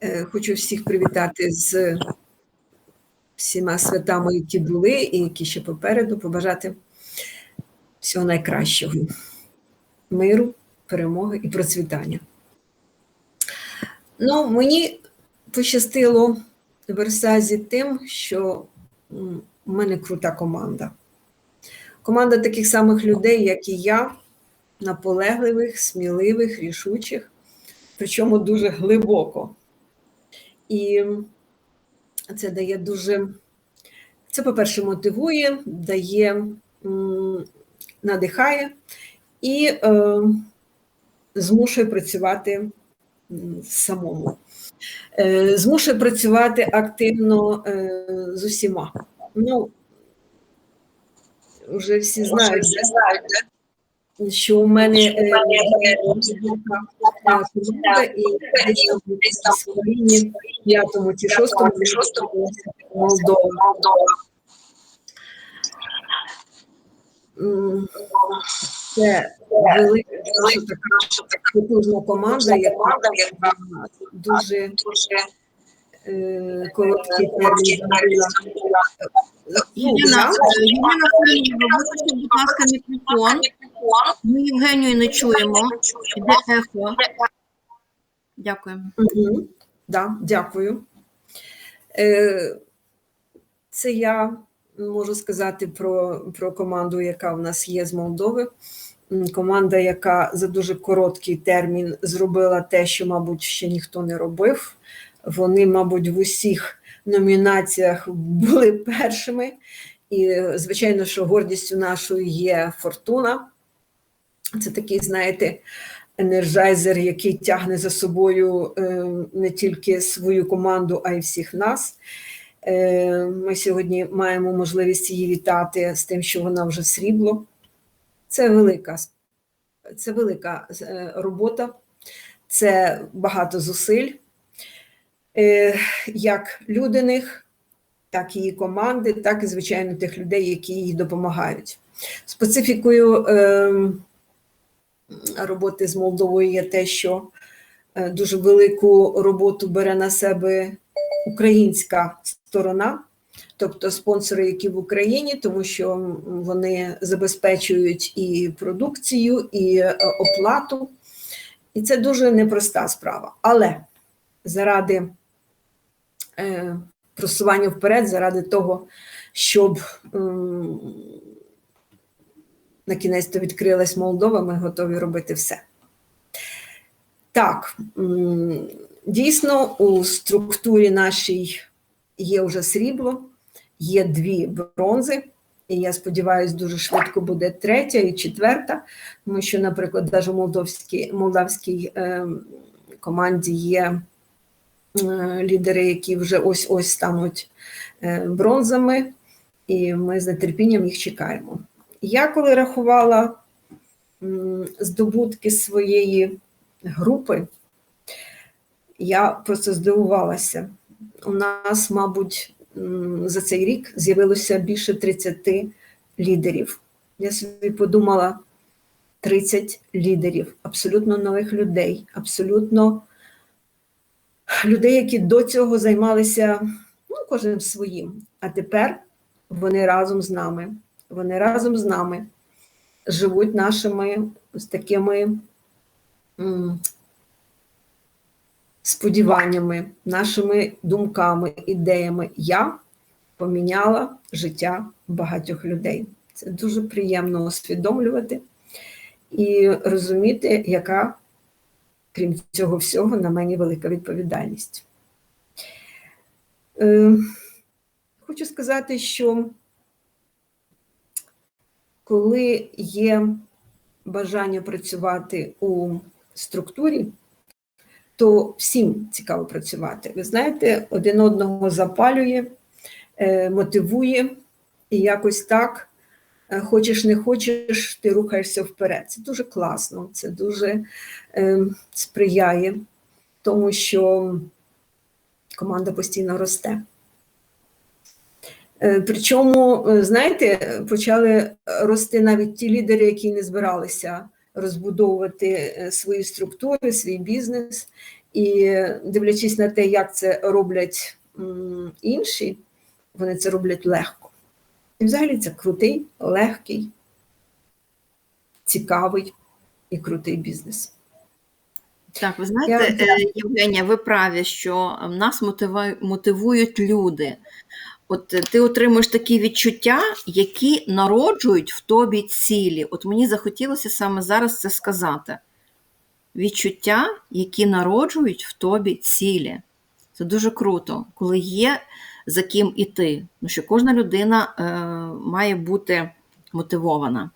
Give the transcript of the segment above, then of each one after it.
Е, Хочу всіх привітати з всіма святами, які були, і які ще попереду, побажати всього найкращого, миру, перемоги і процвітання. Ну, мені пощастило в Версазі тим, що у мене крута команда. Команда таких самих людей, як і я, наполегливих, сміливих, рішучих, причому дуже глибоко. І це дає дуже, це, по-перше, мотивує, дає, надихає і е, змушує працювати самому. Е, змушує працювати активно е, з усіма. Ну, вже всі знають, що у мене е, і п'ятому чи шостому Молдова. Це велика така потужна команда, яка дуже е, зробила. Ну, Филімова, виключіть, будь ласка, мікрофон. Ми Євгенію не чуємо. Іде ехо. Дякую. Угу. Да, дякую. Е, Це я можу сказати про, про команду, яка в нас є з Молдови. Команда, яка за дуже короткий термін зробила те, що, мабуть, ще ніхто не робив. Вони, мабуть, в усіх номінаціях були першими. І, звичайно, що гордістю нашою є фортуна. Це такий, знаєте, енерджайзер, який тягне за собою е, не тільки свою команду, а й всіх нас. Е, Ми сьогодні маємо можливість її вітати з тим, що вона вже срібло. Це велика, це велика е, робота, це багато зусиль, як людиних, так і команди, так і, звичайно, тих людей, які їй допомагають. Специфікою. Е, роботи з Молдовою є те, що е, дуже велику роботу бере на себе українська сторона, тобто спонсори, які в Україні, тому що вони забезпечують і продукцію, і е, оплату. І це дуже непроста справа. Але заради е, просування вперед, заради того, щоб на кінець то відкрилась Молдова, ми готові робити все. Так, дійсно, у структурі нашій є вже срібло, є дві бронзи, і я сподіваюся, дуже швидко буде третя і четверта, тому що, наприклад, навіть у молдовській, молдавській е, команді є е, лідери, які вже ось-ось стануть е, бронзами, і ми з нетерпінням їх чекаємо. Я коли рахувала здобутки своєї групи, я просто здивувалася. У нас, мабуть, за цей рік з'явилося більше 30 лідерів. Я собі подумала: 30 лідерів, абсолютно нових людей, абсолютно людей, які до цього займалися ну, кожен своїм. А тепер вони разом з нами вони разом з нами живуть нашими ось такими м, сподіваннями, нашими думками, ідеями. Я поміняла життя багатьох людей. Це дуже приємно усвідомлювати і розуміти, яка, крім цього всього, на мені велика відповідальність. Е, Хочу сказати, що коли є бажання працювати у структурі, то всім цікаво працювати. Ви знаєте, один одного запалює, е, мотивує, і якось так, хочеш не хочеш, ти рухаєшся вперед. Це дуже класно, це дуже е, сприяє тому, що команда постійно росте. Е, Причому, е, знаєте, почали рости навіть ті лідери, які не збиралися розбудовувати е, свої структури, свій бізнес. І дивлячись на те, як це роблять інші, вони це роблять легко. І взагалі це крутий, легкий, цікавий і крутий бізнес. Так, ви знаєте, Я- е, Євгенія, ви праві, що нас мотивують люди. От е, ти отримуєш такі відчуття, які народжують в тобі цілі. От мені захотілося саме зараз це сказати. Відчуття, які народжують в тобі цілі. Це дуже круто, коли є за ким іти. Тому що кожна людина е, має бути мотивована.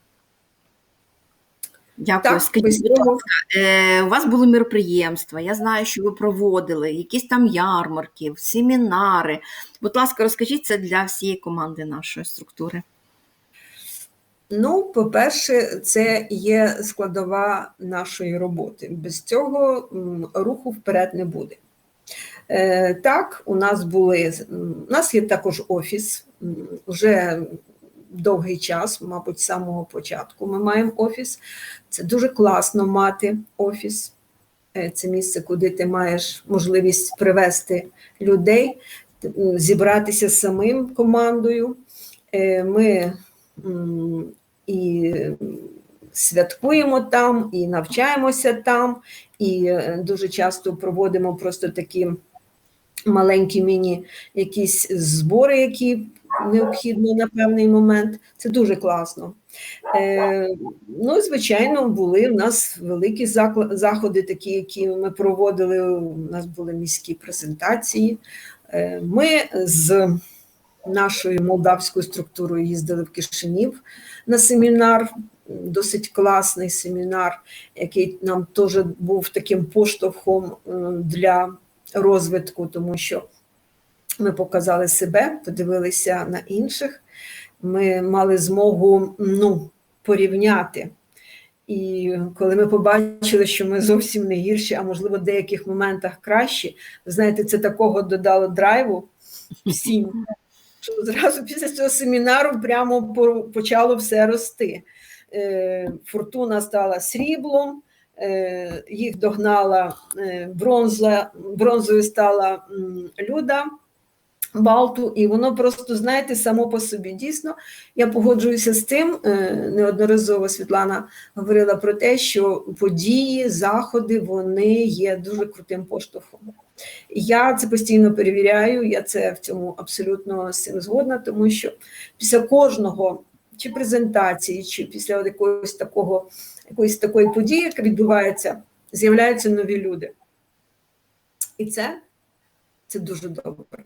Дякую. Так, Скажіть, будь цього Е, у вас були мероприємства, я знаю, що ви проводили, якісь там ярмарки, семінари. Будь ласка, розкажіть це для всієї команди нашої структури. Ну, по-перше, це є складова нашої роботи. Без цього руху вперед не буде. Е, Так, у нас були у нас є також офіс вже довгий час, мабуть, з самого початку. Ми маємо офіс. Це дуже класно мати офіс. Е, Це місце, куди ти маєш можливість привести людей, зібратися з самим командою. Е, Ми і святкуємо там, і навчаємося там, і дуже часто проводимо просто такі маленькі міні якісь збори, які необхідно на певний момент. Це дуже класно. Е, ну, звичайно, були у нас великі заходи, такі, які ми проводили. У нас були міські презентації. Е, ми з нашою молдавською структурою їздили в Кишинів на семінар, досить класний семінар, який нам теж був таким поштовхом е, для розвитку, тому що ми показали себе, подивилися на інших. Ми мали змогу ну, порівняти. І коли ми побачили, що ми зовсім не гірші, а можливо, в деяких моментах кращі, знаєте, це такого додало драйву всім, що зразу після цього семінару прямо почало все рости. Е, Фортуна стала сріблом, їх догнала е, бронза, бронзою стала Люда. Балту, і воно просто, знаєте, само по собі. Дійсно, я погоджуюся з тим. е, Неодноразово Світлана говорила про те, що події, заходи вони є дуже крутим поштовхом. Я це постійно перевіряю, я це в цьому абсолютно з цим згодна, тому що після кожного чи презентації, чи після якогось такого, якоїсь такої події, яка відбувається, з'являються нові люди. І це, це дуже добре.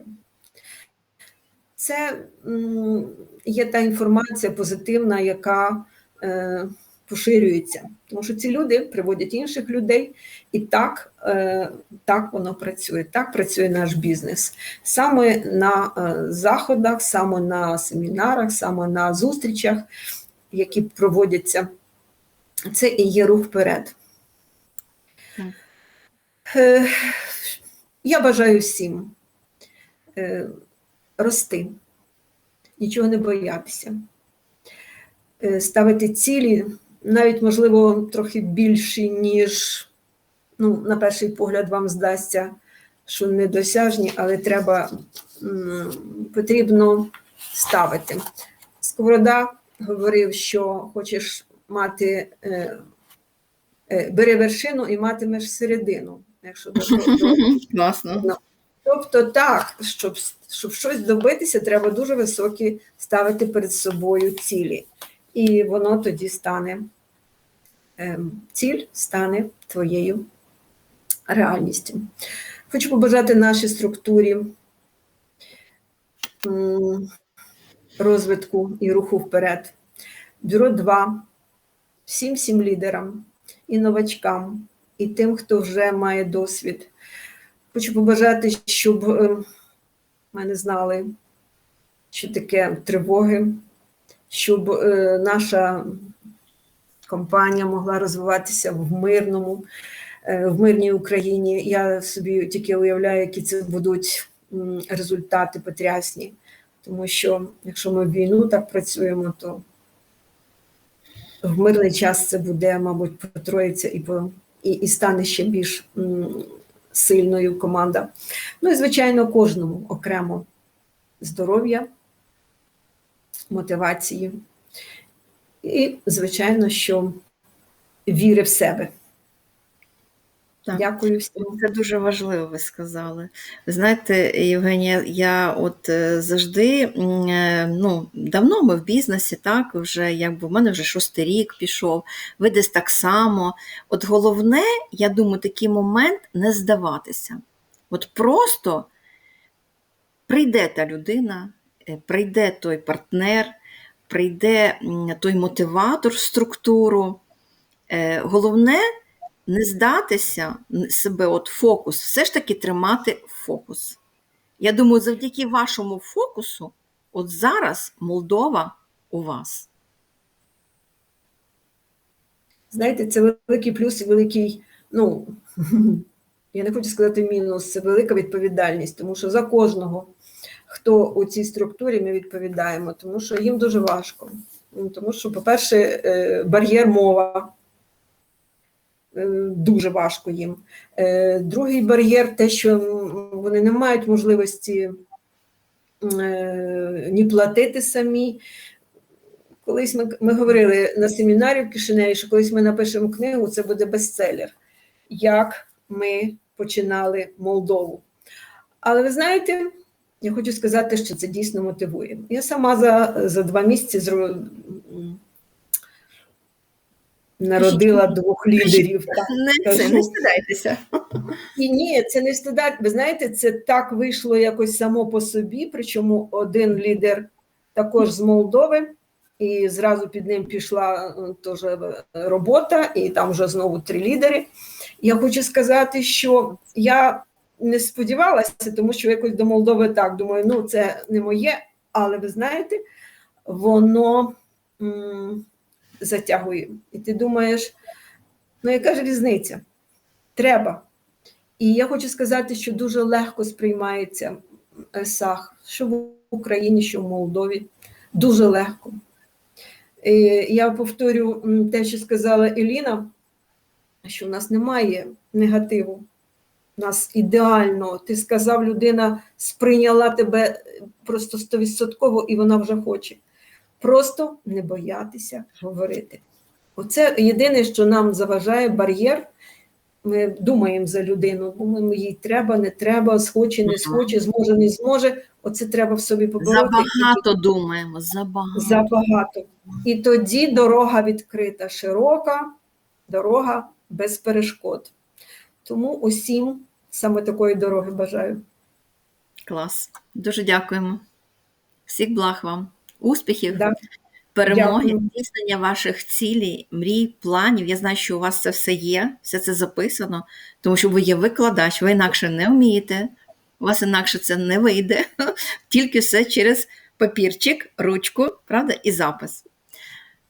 Це є та інформація позитивна, яка е, поширюється. Тому що ці люди приводять інших людей, і так, е, так воно працює. Так працює наш бізнес. Саме на е, заходах, саме на семінарах, саме на зустрічах, які проводяться, це і є рух вперед. Так. Е, я бажаю всім. Е, рости, нічого не боятися, Е, ставити цілі, навіть, можливо, трохи більші, ніж, ну, на перший погляд, вам здасться, що недосяжні, але треба потрібно ставити. Сковорода говорив, що хочеш мати, е, е, бери вершину і матимеш середину. Якщо Класно. Тобто, так, щоб, щоб щось добитися, треба дуже високі ставити перед собою цілі. І воно тоді стане, ем, ціль стане твоєю реальністю. Хочу побажати нашій структурі розвитку і руху вперед. Бюро 2, всім всім лідерам, і новачкам, і тим, хто вже має досвід. Хочу побажати, щоб е, мене знали, що таке тривоги, щоб е, наша компанія могла розвиватися в мирному, е, в мирній Україні. Я собі тільки уявляю, які це будуть результати потрясні. Тому що якщо ми в війну так працюємо, то в мирний час це буде, мабуть, потроїться і, і, і стане ще більш м, сильною команда. Ну і, звичайно, кожному окремо здоров'я, мотивації. І, звичайно, що віри в себе. Так. Дякую всім. Це дуже важливо, ви сказали. Ви знаєте, Євгенія, я от е, завжди, е, ну, давно ми в бізнесі, так, вже якби в мене вже шостий рік пішов, ви десь так само. От головне, я думаю, такий момент не здаватися. От просто прийде та людина, е, прийде той партнер, прийде той мотиватор в структуру. Головне не здатися себе, от фокус, все ж таки тримати фокус. Я думаю, завдяки вашому фокусу, от зараз Молдова у вас. Знаєте, це великий плюс і великий, ну, я не хочу сказати мінус, це велика відповідальність, тому що за кожного, хто у цій структурі, ми відповідаємо, тому що їм дуже важко. Тому що, по-перше, е, бар'єр мова. Е, Дуже важко їм. Е, Другий бар'єр те, що вони не мають можливості е, ні платити самі, Колись ми, ми говорили на семінарі в Кишиневі, що колись ми напишемо книгу, це буде бестселер. Як ми починали Молдову. Але ви знаєте, я хочу сказати, що це дійсно мотивує. Я сама за, за два місяці народила двох лідерів. Не, це, не стидайтеся. І ні, це не стидать. Ви знаєте, це так вийшло якось само по собі. Причому один лідер також з Молдови, і зразу під ним пішла е, теж е, робота, і там вже знову три лідери. Я хочу сказати, що я не сподівалася, тому що якось до Молдови так думаю, ну це не моє, але ви знаєте, воно м, затягує. І ти думаєш, ну яка ж різниця? Треба. І я хочу сказати, що дуже легко сприймається е, САХ, що в Україні, що в Молдові. Дуже легко. І я повторю те, що сказала Еліна, що в нас немає негативу. У нас ідеально, ти сказав, людина сприйняла тебе просто стовідсотково, і вона вже хоче. Просто не боятися говорити. Оце єдине, що нам заважає бар'єр. Ми думаємо за людину, думаємо, їй треба, не треба, схоче, не схоче, зможе, не зможе. Оце треба в собі побороти. Забагато думаємо, забагато. Забагато. І тоді дорога відкрита, широка, дорога без перешкод. Тому усім саме такої дороги бажаю. Клас. Дуже дякуємо. Всіх благ вам. Успіхів, Да. перемоги, Дякую. здійснення ваших цілей, мрій, планів. Я знаю, що у вас це все є, все це записано, тому що ви є викладач, ви інакше не вмієте, у вас інакше це не вийде. Тільки все через папірчик, ручку, правда, і запис.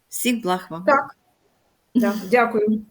Всіх благ вам. Так. Да. Дякую.